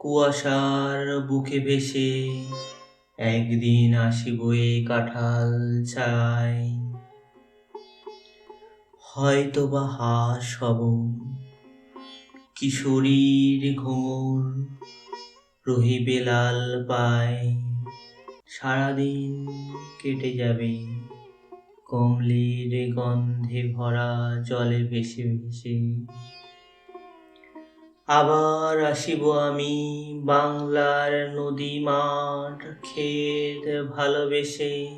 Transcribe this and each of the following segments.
কুয়াশার বুকে ভেসে একদিন আসিব এ কাঁঠাল চাই হয়তো বা হাস হব কিশোরীর ঘুমুর, রহিবে লাল পায় সারাদিন কেটে যাবে কমলির গন্ধে ভরা জলে ভেসে ভেসে। আবার আসিব আমি বাংলার নদী মাঠ ক্ষেত ভালোবেসে।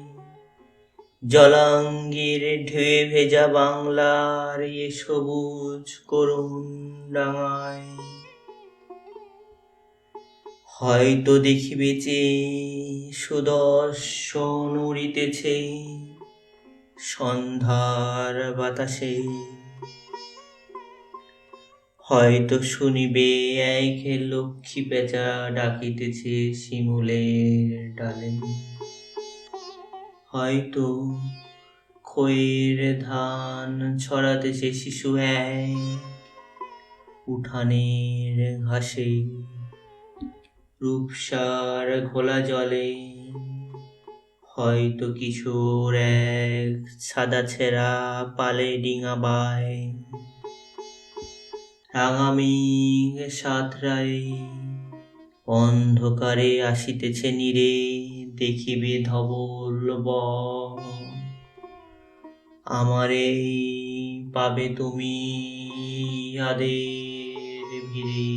জলাঙ্গির ঢেউয়ে ভেজা বাংলার এ সবুজ করুণ ডাঙায়। হয়তো দেখিবে যে সুদর্শন উড়িতেছে সন্ধ্যার বাতাসে। হয়তো শুনিবে এক লক্ষ্মী পেঁচা ডাকিতেছে শিমুলের ডালে। হয়তো খয়ের ধান ছড়াতেছে শিশু এক উঠানের ঘাসে। রূপসার ঘোলা জলে হয়তো কিশোর এক সাদা ছেঁড়া পালে ডিঙাবায় রাঙামি সাতরাই অন্ধকারে আসিতেছে নিরে দেখিবে ধবল। আমারে পাবে তুমি আদের ভিড়ে